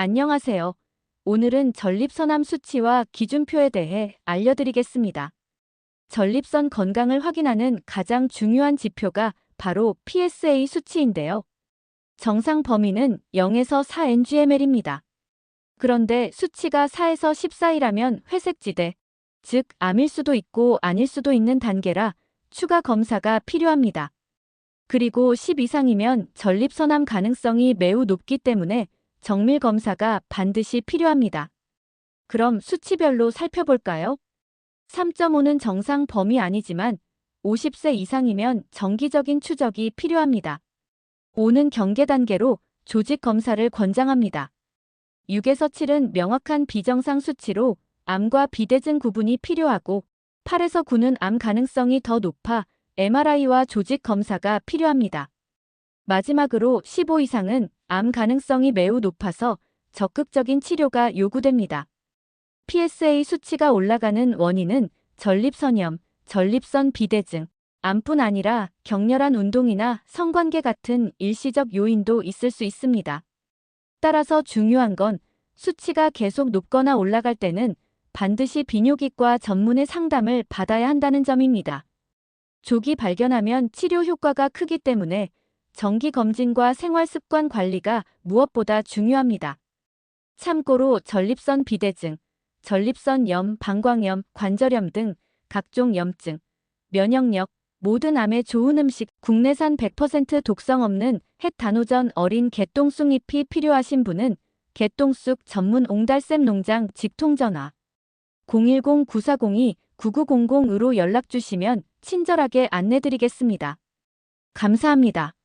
안녕하세요. 오늘은 전립선암 수치와 기준표에 대해 알려드리겠습니다. 전립선 건강을 확인하는 가장 중요한 지표가 바로 PSA 수치인데요. 정상 범위는 0에서 4NGML입니다. 그런데 수치가 4에서 14이라면 회색지대, 즉 암일 수도 있고 아닐 수도 있는 단계라 추가 검사가 필요합니다. 그리고 10 이상이면 전립선암 가능성이 매우 높기 때문에 정밀 검사가 반드시 필요합니다. 그럼 수치별로 살펴볼까요? 3.5는 정상 범위 아니지만 50세 이상이면 정기적인 추적이 필요합니다. 5는 경계 단계로 조직 검사를 권장합니다. 6에서 7은 명확한 비정상 수치로 암과 비대증 구분이 필요하고 8에서 9는 암 가능성이 더 높아 MRI와 조직 검사가 필요합니다. 마지막으로 15 이상은 암 가능성이 매우 높아서 적극적인 치료가 요구됩니다. PSA 수치가 올라가는 원인은 전립선염, 전립선 비대증, 암뿐 아니라 격렬한 운동이나 성관계 같은 일시적 요인도 있을 수 있습니다. 따라서 중요한 건 수치가 계속 높거나 올라갈 때는 반드시 비뇨기과 전문의 상담을 받아야 한다는 점입니다. 조기 발견하면 치료 효과가 크기 때문에 정기 검진과 생활 습관 관리가 무엇보다 중요합니다. 참고로 전립선 비대증, 전립선염, 방광염, 관절염 등 각종 염증, 면역력, 모든 암에 좋은 음식, 국내산 100% 독성 없는 햇 단오전 어린 개똥쑥 잎이 필요하신 분은 개똥쑥 전문 옹달샘 농장 직통전화 010-9402-9900으로 연락 주시면 친절하게 안내드리겠습니다. 감사합니다.